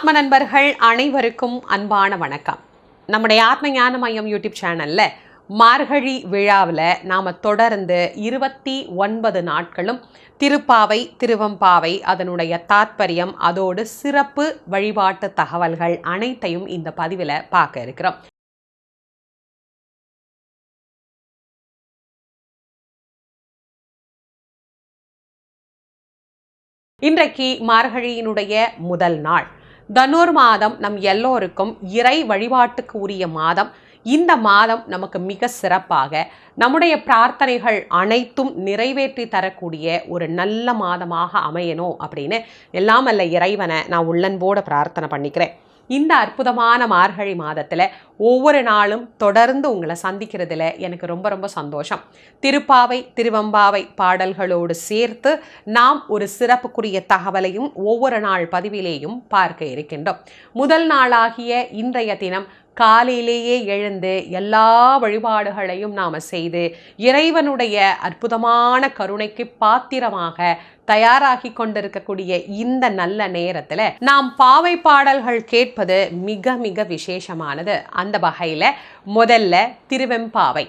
ஆத்ம நண்பர்கள் அனைவருக்கும் அன்பான வணக்கம். நம்முடைய ஆத்ம ஞான மையம் யூடியூப் சேனல்ல மார்கழி விழாவில் நாம் தொடர்ந்து இருபத்தி ஒன்பது நாட்களும் திருப்பாவை திருவம்பாவை அதனுடைய தாத்பரியம் அதோடு சிறப்பு வழிபாட்டு தகவல்கள் அனைத்தையும் இந்த பதிவில் பார்க்க இருக்கிறோம். இன்றைக்கு மார்கழியினுடைய முதல் நாள். தனுர் மாதம் நம் எல்லோருக்கும் இறை வழிபாட்டுக்கு உரிய மாதம். இந்த மாதம் நமக்கு மிக சிறப்பாக நம்முடைய பிரார்த்தனைகள் அனைத்தும் நிறைவேற்றி தரக்கூடிய ஒரு நல்ல மாதமாக அமையணும் அப்படின்னு எல்லாம் அல்ல இறைவனை நான் உள்ளன்போடு பிரார்த்தனை பண்ணிக்கிறேன். இந்த அற்புதமான மார்கழி மாதத்தில் ஒவ்வொரு நாளும் தொடர்ந்து உங்களை சந்திக்கிறதுல எனக்கு ரொம்ப ரொம்ப சந்தோஷம். திருப்பாவை திருவம்பாவை பாடல்களோடு சேர்த்து நாம் ஒரு சிறப்புக்குரிய தகவலையும் ஒவ்வொரு நாள் பதிவிலேயும் பார்க்க இருக்கின்றோம். முதல் நாளாகிய இன்றைய தினம் காலையிலேயே எழுந்து எல்லா வழிபாடுகளையும் நாம் செய்து இறைவனுடைய அற்புதமான கருணைக்கு பாத்திரமாக தயாராகி கொண்டிருக்கக்கூடிய இந்த நல்ல நேரத்தில் நாம் பாவை பாடல்கள் கேட்பது மிக மிக விசேஷமானது. அந்த வகையில் முதல்ல திருவெம்பாவை.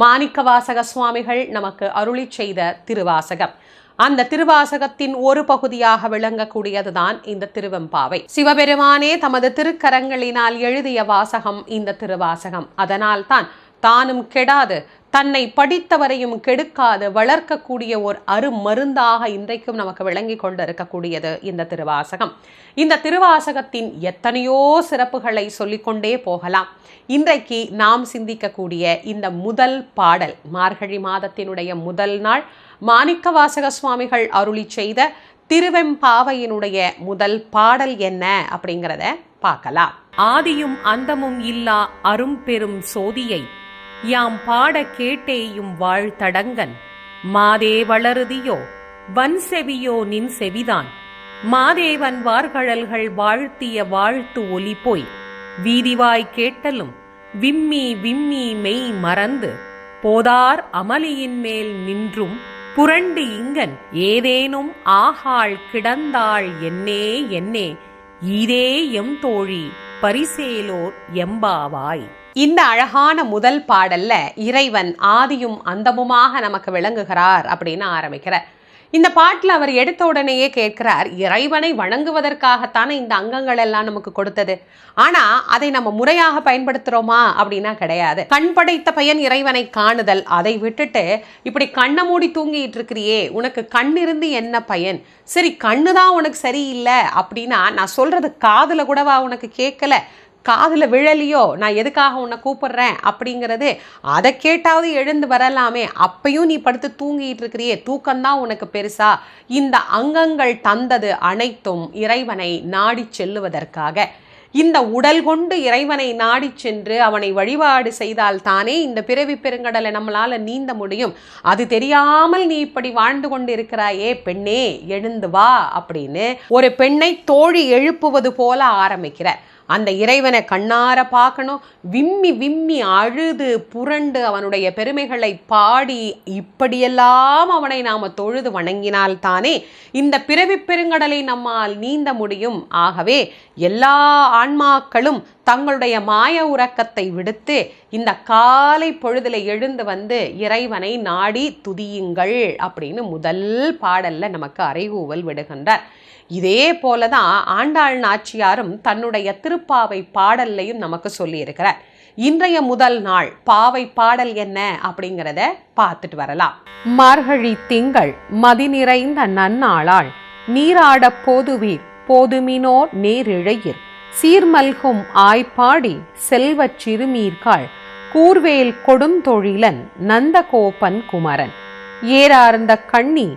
மாணிக்கவாசக சுவாமிகள் நமக்கு அருளி செய்த திருவாசகம். அந்த திருவாசகத்தின் ஒரு பகுதியாக விளங்கக்கூடியதுதான் இந்த திருவெம்பாவை. சிவபெருமானே தமது திருக்கரங்களினால் எழுதிய வாசகம் இந்த திருவாசகம். அதனால்தான் தானும் கெடாது தன்னை படித்தவரையும் கெடுக்காது வளர்க்கக்கூடிய ஒரு அருமருந்தாக இன்றைக்கும் நமக்கு விளங்கி கொண்டு இருக்கக்கூடியது இந்த திருவாசகம். இந்த திருவாசகத்தின் எத்தனையோ சிறப்புகளை சொல்லிக்கொண்டே போகலாம். இன்றைக்கு நாம் சிந்திக்கக்கூடிய இந்த முதல் பாடல் மார்கழி மாதத்தினுடைய முதல் நாள் மாணிக்க வாசக சுவாமிகள் அருளி செய்த திருவெம்பாவையினுடைய முதல் பாடல் என்ன அப்படிங்கிறத பார்க்கலாம். ஆதியும் அந்தமும் இல்லா அரும்பெரும் சோதியை யாம் பாட கேட்டேயும் வாழ்த்தடங்கன் மாதே வளருதியோ வன் செவியோ நின் செவிதான். மாதேவன் வார்கழல்கள் வாழ்த்திய வாழ்த்து ஒலி போய் வீதிவாய் கேட்டலும் விம்மி விம்மி மெய் மறந்து. போதார் அமளியின் மேல் நின்றும் புரண்டு இங்கன். ஏதேனும் ஆகாள் கிடந்தாள் என்னே என்னே. ஈதே எம் தோழி பரிசேலோர் எம்பாவாய். இந்த அழகான முதல் பாடல்ல இறைவன் ஆதியும் அந்தமுமாக நமக்கு விளங்குகிறார் அப்படின்னு ஆரம்பிக்கிறார். இந்த பாட்டில் அவர் எடுத்த உடனேயே கேட்கிறார் இறைவனை வணங்குவதற்காகத்தானே இந்த அங்கங்கள் எல்லாம் நமக்கு கொடுத்தது. ஆனா அதை நம்ம முறையாக பயன்படுத்துறோமா அப்படின்னா கிடையாது. கண் படைத்த பையன் இறைவனை காணுதல். அதை விட்டுட்டு இப்படி கண்ணை மூடி தூங்கிட்டு இருக்கிறியே உனக்கு கண் இருந்து என்ன பயன்? சரி கண்ணு தான் உனக்கு சரியில்லை அப்படின்னா நான் சொல்றது காதுல கூடவா உனக்கு கேட்கல? காதில் விழலியோ நான் எதுக்காக உன்னை கூப்பிடுறேன் அப்படிங்கிறது அதை கேட்டாவது எழுந்து வரலாமே. அப்பையும் நீ படுத்து தூங்கிட்டு இருக்கிறியே. தூக்கம்தான் உனக்கு பெருசா. இந்த அங்கங்கள் தந்தது அனைத்தும் இறைவனை நாடி செல்லுவதற்காக. இந்த உடல் கொண்டு இறைவனை நாடி சென்று அவனை வழிபாடு செய்தால் தானே இந்த பிறவி பெருங்கடலை நம்மளால நீந்த முடியும். அது தெரியாமல் நீ இப்படி வாழ்ந்து கொண்டு இருக்கிறாயே பெண்ணே எழுந்து வா அப்படின்னு ஒரு பெண்ணை தோழி எழுப்புவது போல ஆரம்பிக்கிற அந்த இறைவனை கண்ணார பார்க்கணும். விம்மி விம்மி அழுது புரண்டு அவனுடைய பெருமைகளை பாடி இப்படியெல்லாம் அவனை நாம் தொழுது வணங்கினால்தானே இந்த பிறவி பெருங்கடலை நம்மால் நீந்த முடியும். ஆகவே எல்லா ஆன்மாக்களும் தங்களுடைய மாய உறக்கத்தை விடுத்து இந்த காலை பொழுதில் எழுந்து வந்து இறைவனை நாடி துதியுங்கள் அப்படின்னு முதல் பாடல்ல நமக்கு அறைகூவல் விடுகின்றார். இதே போல தான் ஆண்டாள் நாச்சியாரும் தன்னுடைய திருப்பாவை பாடல்லையும் நமக்கு சொல்லியிருக்கிறார். இன்றைய முதல் நாள் பாவை பாடல் என்ன அப்படிங்கிறத பார்த்துட்டு வரலாம். மார்கழி திங்கள் மதி நிறைந்த நன்னாளாள் நீராட போதுவீர் போதுமினோர் நேரிழையிர். சீர்மல்கும் ஆய்ப்பாடி செல்வச் சிறுமீர்காள் கூர்வேல் கொடுந்தொழிலன் நந்தகோபன் குமரன். ஏறார்ந்த கண்ணி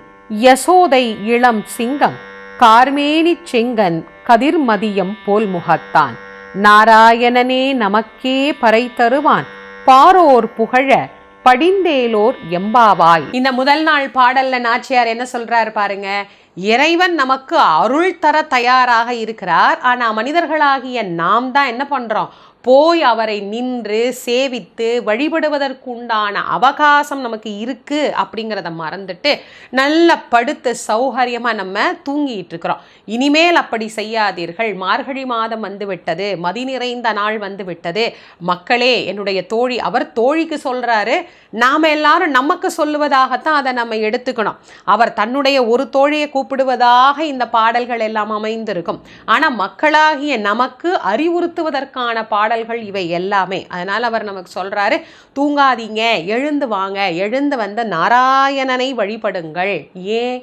யசோதை இளம் சிங்கம் கார்மேனிச் செங்கன் கதிர்மதியம் போல் முகத்தான். நாராயணனே நமக்கே பறை தருவான். பாரோர் புகழ படிந்தேலோர் எம்பாவாய். இந்த முதல் நாள் பாடல்ல நாச்சியார் என்ன சொல்றாரு பாருங்க. இறைவன் நமக்கு அருள் தர தயாராக இருக்கிறார். ஆனா மனிதர்களாகிய நாம் தான் என்ன பண்றோம்? போய் அவரை நின்று சேவித்து வழிபடுவதற்குண்டான அவகாசம் நமக்கு இருக்கு அப்படிங்கிறத மறந்துட்டு நல்ல படுத்து சௌகரியமாக நம்ம தூங்கிட்டு இருக்கிறோம். இனிமேல் அப்படி செய்யாதீர்கள். மார்கழி மாதம் வந்து விட்டது. மதி நிறைந்த நாள் வந்து விட்டது. மக்களே என்னுடைய தோழி அவர் தோழிக்கு சொல்றாரு. நாம் எல்லாரும் நமக்கு சொல்லுவதாகத்தான் அதை நம்ம எடுத்துக்கணும். அவர் தன்னுடைய ஒரு தோழியை கூப்பிடுவதாக இந்த பாடல்கள் எல்லாம் அமைந்திருக்கும். ஆனால் மக்களாகிய நமக்கு அறிவுறுத்துவதற்கான பாடல் பாடல்கள் இவை எல்லாமே. அதனால் அவர் நமக்கு சொல்றாரு தூங்காதீங்க எழுந்து வாங்க எழுந்து வந்த நாராயணனை வழிபடுங்கள். ஏன்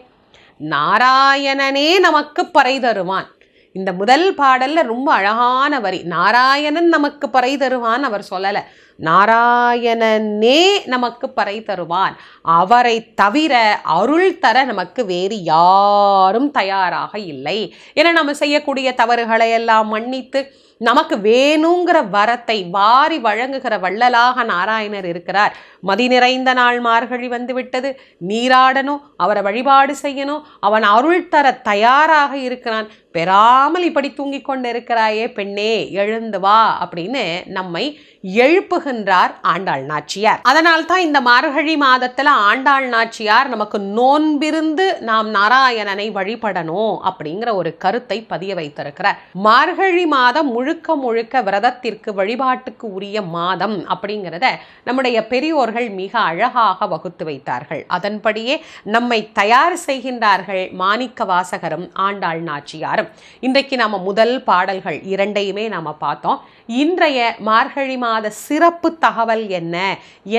நாராயணனே நமக்கு பறை தருவான். இந்த முதல் பாடல்ல ரொம்ப அழகான வரி நாராயணன் நமக்கு பறை தருவான் அவர் சொல்லலை. நாராயணனே நமக்கு பறை தருவான். அவரை தவிர அருள் தர நமக்கு வேறு யாரும் தயாராக இல்லை. என நம்ம செய்யக்கூடிய தவறுகளை எல்லாம் மன்னித்து நமக்கு வேணுங்கிற வரத்தை வாரி வழங்குகிற வள்ளலாக நாராயணர் இருக்கிறார். மதி நிறைந்த நாள் மார்கழி வந்துவிட்டது. நீராடணும் அவரை வழிபாடு செய்யணும் அவன் அருள் தர தயாராக இருக்கிறான். பெறாமல் இப்படி தூங்கிக் கொண்டு இருக்கிறாயே பெண்ணே எழுந்து வா அப்படின்னு நம்மை எழுப்பு எழுப்புகின்றார் ஆண்டாள் நாச்சியார். அதனால் தான் இந்த மார்கழி மாதத்துல ஆண்டாள் நாச்சியார் நமக்கு நோன்பிருந்து நாம் நாராயணனை வழிபடணும் அப்படிங்கிற ஒரு கருத்தை பதிய வைத்திருக்கிறார். மார்கழி மாதம் முழுக்க முழுக்க விரதத்திற்கு வழிபாட்டுக்கு உரிய மாதம் அப்படிங்கிறத நம்முடைய பெரியோர்கள் மிக அழகாக வகுத்து வைத்தார்கள். அதன்படியே நம்மை தயார் செய்கின்றார்கள் மாணிக்க வாசகரும் ஆண்டாள் நாச்சியாரும். இன்றைக்கு நாம முதல் பாடல்கள் இரண்டையுமே நாம பார்த்தோம். இன்றைய மார்கழி மாத சிறப்பு தகவல் என்ன?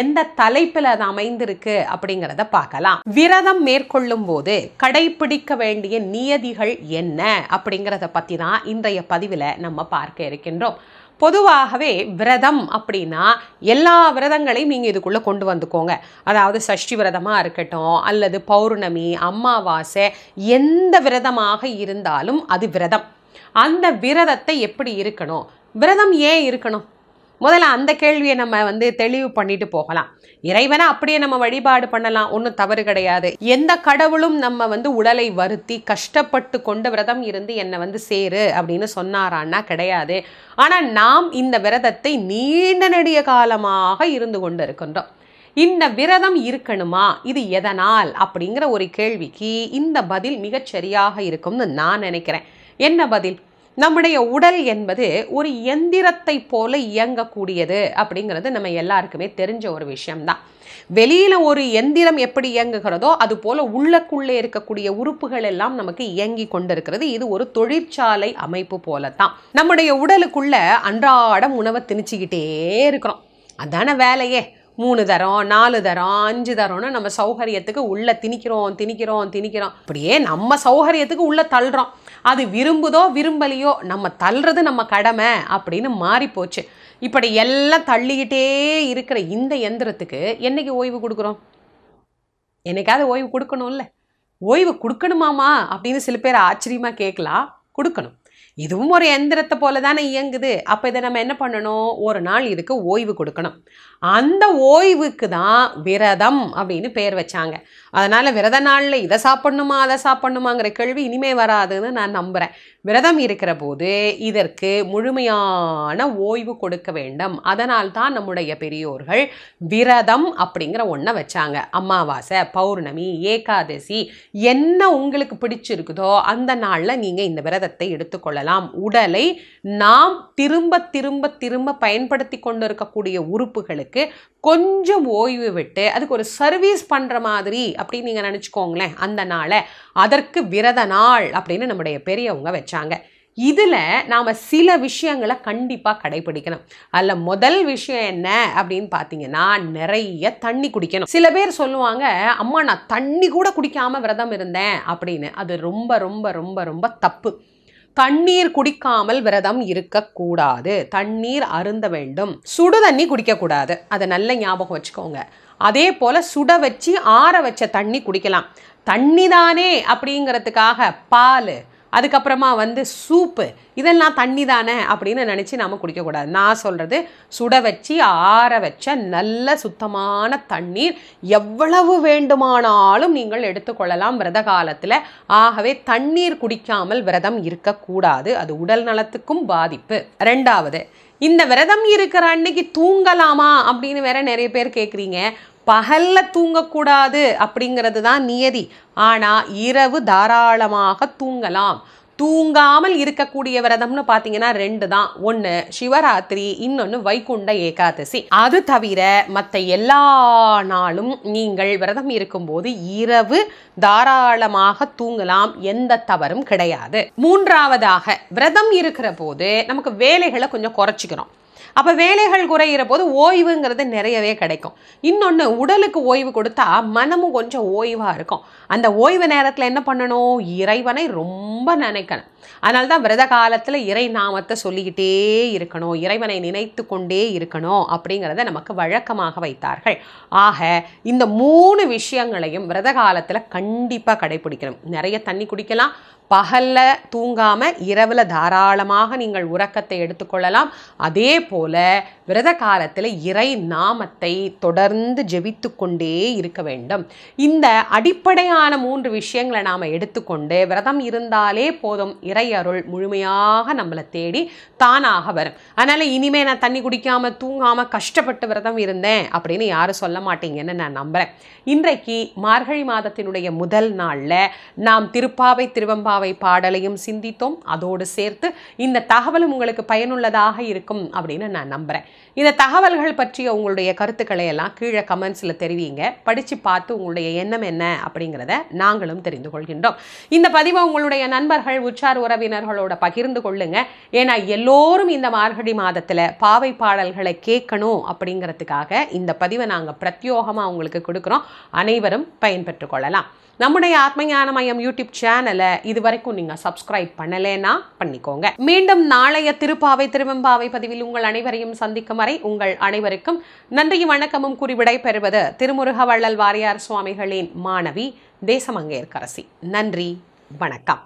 எந்த தலைப்பில் அது அமைந்திருக்கு? அப்படிங்கிறத பார்க்கலாம். விரதம் மேற்கொள்ளும் போது கடைபிடிக்க வேண்டிய நியதிகள் என்ன? அப்படிங்கிறத பற்றி தான் இன்றைய பதிவில் நம்ம பார்க்க இருக்கின்றோம். பொதுவாகவே விரதம் அப்படின்னா எல்லா விரதங்களையும் நீங்கள் இதுக்குள்ளே கொண்டு வந்துக்கோங்க. அதாவது சஷ்டி விரதமாக இருக்கட்டும் அல்லது பௌர்ணமி அமாவாசை எந்த விரதமாக இருந்தாலும் அது விரதம். அந்த விரதத்தை எப்படி இருக்கணும்? விரதம் ஏன் இருக்கணும்? முதல்ல அந்த கேள்வியை நம்ம வந்து தெளிவு பண்ணிட்டு போகலாம். இறைவனை அப்படியே நம்ம வழிபாடு பண்ணலாம் ஒன்றும் தவறு கிடையாது. எந்த கடவுளும் நம்ம வந்து உடலை வருத்தி கஷ்டப்பட்டு கொண்டு விரதம் இருந்து என்னை வந்து சேரு அப்படின்னு சொன்னாரான்னா கிடையாது. ஆனால் நாம் இந்த விரதத்தை நீண்ட நெடிய காலமாக இருந்து கொண்டு இருக்கின்றோம் இந்த விரதம் இருக்கணுமா? இது எதனால்? அப்படிங்கிற ஒரு கேள்விக்கு இந்த பதில் மிகச் சரியாக இருக்கும்னு நான் நினைக்கிறேன். என்ன பதில்? நம்முடைய உடல் என்பது ஒரு எந்திரத்தை போல இயங்கக்கூடியது அப்படிங்கிறது நம்ம எல்லாருக்குமே தெரிஞ்ச ஒரு விஷயம்தான். வெளியில் ஒரு எந்திரம் எப்படி இயங்குகிறதோ அது போல உள்ளக்குள்ளே இருக்கக்கூடிய உறுப்புகள் எல்லாம் நமக்கு இயங்கி கொண்டிருக்கிறது. இது ஒரு தொழிற்சாலை அமைப்பு போல தான் நம்முடைய உடலுக்குள்ள அன்றாடம் உணவை திணிச்சுக்கிட்டே இருக்கிறோம். அதான வேலையே. மூணு தரம் நாலு தரம் அஞ்சு தரம்னு நம்ம சௌகரியத்துக்கு உள்ளே திணிக்கிறோம் திணிக்கிறோம் திணிக்கிறோம். அப்படியே நம்ம சௌகரியத்துக்கு உள்ளே தள்ளுறோம். அது விரும்புதோ விரும்பலையோ நம்ம தள்ளுறது நம்ம கடமை அப்படின்னு மாறி போச்சு. இப்படி எல்லாம் தள்ளிக்கிட்டே இருக்கிற இந்த எந்திரத்துக்கு என்னைக்கு ஓய்வு கொடுக்குறோம்? என்னைக்காவது ஓய்வு கொடுக்கணும்ல. ஓய்வு கொடுக்கணுமாமா அப்படின்னு சில பேர் ஆச்சரியமாக கேட்கலாம். கொடுக்கணும். இதுவும் ஒரு எந்திரத்தை போல தானே இயங்குது. அப்போ இதை நம்ம என்ன பண்ணணும்? ஒரு நாள் இதுக்கு ஓய்வு கொடுக்கணும். அந்த ஓய்வுக்கு தான் விரதம் அப்படின்னு பேர் வச்சாங்க. அதனால் விரத நாளில் இதை சாப்பிடணுமா அதை சாப்பிடணுமாங்கிற கேள்வி இனிமே வராதுன்னு நான் நம்புகிறேன் விரதம் இருக்கிற போது இதற்கு முழுமையான ஓய்வு கொடுக்க வேண்டும். அதனால் தான் நம்முடைய பெரியோர்கள் விரதம் அப்படிங்கிற ஒன்றை வச்சாங்க. அமாவாசை பௌர்ணமி ஏகாதசி என்ன உங்களுக்கு பிடிச்சிருக்குதோ அந்த நாளில் நீங்கள் இந்த விரதத்தை எடுத்துக்கொள்ள எடுத்துக்கொள்ளலாம் உடலை நாம் திரும்ப திரும்ப திரும்ப பயன்படுத்தி கொண்டு இருக்கக்கூடிய உறுப்புகளுக்கு கொஞ்சம் ஓய்வு விட்டு அதுக்கு ஒரு சர்வீஸ் பண்ணுற மாதிரி அப்படின்னு நீங்கள் நினச்சிக்கோங்களேன் அந்த நாளை. அதற்கு விரத நாள் அப்படின்னு நம்முடைய பெரியவங்க வச்சாங்க. இதில் நாம் சில விஷயங்களை கண்டிப்பாக கடைபிடிக்கணும். அதில் முதல் விஷயம் என்ன அப்படின்னு பார்த்தீங்கன்னா நிறைய தண்ணி குடிக்கணும். சில பேர் சொல்லுவாங்க அம்மா நான் தண்ணி கூட குடிக்காமல் விரதம் இருந்தேன் அப்படின்னு. அது ரொம்ப ரொம்ப ரொம்ப ரொம்ப தப்பு. தண்ணீர் குடிக்காமல் விரதம் இருக்கக்கூடாது. தண்ணீர் அருந்த வேண்டும். சுடு தண்ணி குடிக்கக்கூடாது. அதை நல்ல ஞாபகம் வச்சுக்கோங்க. அதே போல் சுட வச்சு ஆற வச்ச தண்ணி குடிக்கலாம். தண்ணி தானே அப்படிங்கிறதுக்காக பால் அதுக்கப்புறமா வந்து சூப்பு. இதெல்லாம் தண்ணி தானே அப்படின்னு நினச்சி நாம் குடிக்கக்கூடாது. நான் சொல்கிறது சுட வச்சு ஆற வச்ச நல்ல சுத்தமான தண்ணீர் எவ்வளவு வேண்டுமானாலும் நீங்கள் எடுத்துக்கொள்ளலாம் விரத காலத்தில். ஆகவே தண்ணீர் குடிக்காமல் விரதம் இருக்கக்கூடாது. அது உடல் நலத்துக்கும் பாதிப்பு. ரெண்டாவது இந்த விரதம் இருக்கிற அன்னைக்கு தூங்கலாமா அப்படின்னு வேற நிறைய பேர் கேட்குறீங்க பகல்ல தூங்கக்கூடாது அப்படிங்கிறது தான் நியதி. ஆனால் இரவு தாராளமாக தூங்கலாம். தூங்காமல் இருக்கக்கூடிய விரதம்னு பார்த்தீங்கன்னா ரெண்டு தான். ஒன்று சிவராத்திரி இன்னொன்று வைகுண்ட ஏகாதசி. அது தவிர மற்ற எல்லா நாளும் நீங்கள் விரதம் இருக்கும்போது இரவு தாராளமாக தூங்கலாம். எந்த தவறும் கிடையாது. மூன்றாவதாக விரதம் இருக்கிற போது நமக்கு வேலைகளை கொஞ்சம் குறைச்சிக்கிறோம் அப்போ வேலைகள் குறையிற போது ஓய்வுங்கிறது நிறையவே கிடைக்கும். இன்னொன்று உடலுக்கு ஓய்வு கொடுத்தா மனமும் கொஞ்சம் ஓய்வாக இருக்கும். அந்த ஓய்வு நேரத்தில் என்ன பண்ணணும்? இறைவனை ரொம்ப நினைக்கணும். அதனால தான் விரத காலத்தில் இறை நாமத்தை சொல்லிக்கிட்டே இருக்கணும். இறைவனை நினைத்து கொண்டே இருக்கணும் அப்படிங்கிறத நமக்கு வழக்கமாக வைத்தார்கள். ஆக இந்த மூணு விஷயங்களையும் விரத காலத்தில் கண்டிப்பாக கடைபிடிக்கணும். நிறைய தண்ணி குடிக்கலாம் பகல்ல தூங்காம இரவுல தாராளமாக நீங்கள் உறக்கத்தை எடுத்துக்கொள்ளலாம். அதே போல விரத காலத்தில் இறை நாமத்தை தொடர்ந்து ஜெபித்து கொண்டே இருக்க வேண்டும். இந்த அடிப்படையான மூன்று விஷயங்களை நாம் எடுத்துக்கொண்டு விரதம் இருந்தாலே போதும். இறை அருள் முழுமையாக நம்மளை தேடி தானாக வரும். அதனால் இனிமே நான் தண்ணி குடிக்காம தூங்காம கஷ்டப்பட்டு விரதம் இருந்தேன் அப்படின்னு யாரும் சொல்ல மாட்டீங்கன்னு நான் நம்புகிறேன் இன்றைக்கு மார்கழி மாதத்தினுடைய முதல் நாளில் நாம் திருப்பாவை திருவம்பாவை பாடலையும் சிந்தித்தோம். அதோடு சேர்த்து இந்த தகவலும் உங்களுக்கு பயனுள்ளதாக இருக்கும் அப்படின்னு நான் நம்புகிறேன் இந்த தகவல்கள் பற்றிய உங்களுடைய கருத்துக்களை எல்லாம் கீழே கமெண்ட்ஸில் தெரிவிங்க. படித்து பார்த்து உங்களுடைய எண்ணம் என்ன அப்படிங்கிறத நாங்களும் தெரிந்து கொள்கின்றோம். இந்த பதிவை உங்களுடைய நண்பர்கள் உற்றார் உறவினர்களோட பகிர்ந்து கொள்ளுங்க. ஏன்னா எல்லோரும் இந்த மார்கழி மாதத்தில் பாவை பாடல்களை கேட்கணும் அப்படிங்கிறதுக்காக இந்த பதிவை நாங்கள் பிரத்யோகமாக உங்களுக்கு கொடுக்குறோம். அனைவரும் பயன்பெற்று கொள்ளலாம். நம்முடைய ஆத்மஞான மையம் யூடியூப் சேனலை இது வரைக்கும் நீங்கள் சப்ஸ்கிரைப் பண்ணலைன்னா பண்ணிக்கோங்க. மீண்டும் நாளைய திருப்பாவை திருவெம்பாவை பதிவில் உங்கள் அனைவரையும் சந்திக்கும் வரை உங்கள் அனைவருக்கும் நன்றியும் வணக்கமும் கூறி விடைபெறுவது திருமுருக வள்ளல் வாரியார் சுவாமிகளின் மாணவி தேசமங்கேற்கரசி நன்றி வணக்கம்.